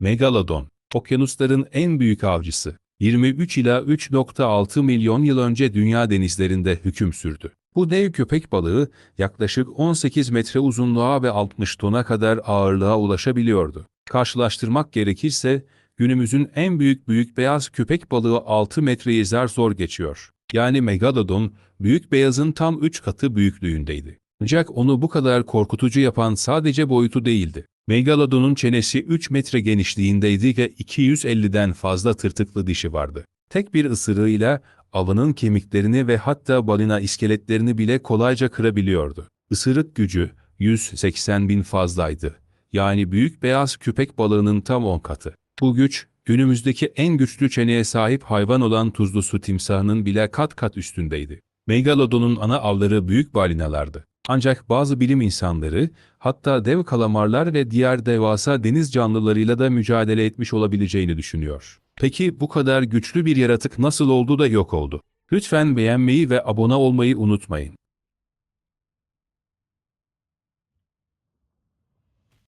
Megalodon, okyanusların en büyük avcısı. 23 ila 3.6 milyon yıl önce dünya denizlerinde hüküm sürdü. Bu dev köpek balığı yaklaşık 18 metre uzunluğa ve 60 tona kadar ağırlığa ulaşabiliyordu. Karşılaştırmak gerekirse günümüzün en büyük büyük beyaz köpek balığı 6 metreyi zar zor geçiyor. Yani Megalodon, büyük beyazın tam 3 katı büyüklüğündeydi. Ancak onu bu kadar korkutucu yapan sadece boyutu değildi. Megalodon'un çenesi 3 metre genişliğindeydi ve 250'den fazla tırtıklı dişi vardı. Tek bir ısırığıyla avının kemiklerini ve hatta balina iskeletlerini bile kolayca kırabiliyordu. Isırık gücü 180 bin fazlaydı. Yani büyük beyaz köpek balığının tam 10 katı. Bu güç, günümüzdeki en güçlü çeneye sahip hayvan olan tuzlu su timsahının bile kat kat üstündeydi. Megalodon'un ana avları büyük balinalardı. Ancak bazı bilim insanları, hatta dev kalamarlar ve diğer devasa deniz canlılarıyla da mücadele etmiş olabileceğini düşünüyor. Peki bu kadar güçlü bir yaratık nasıl oldu da yok oldu? Lütfen beğenmeyi ve abone olmayı unutmayın.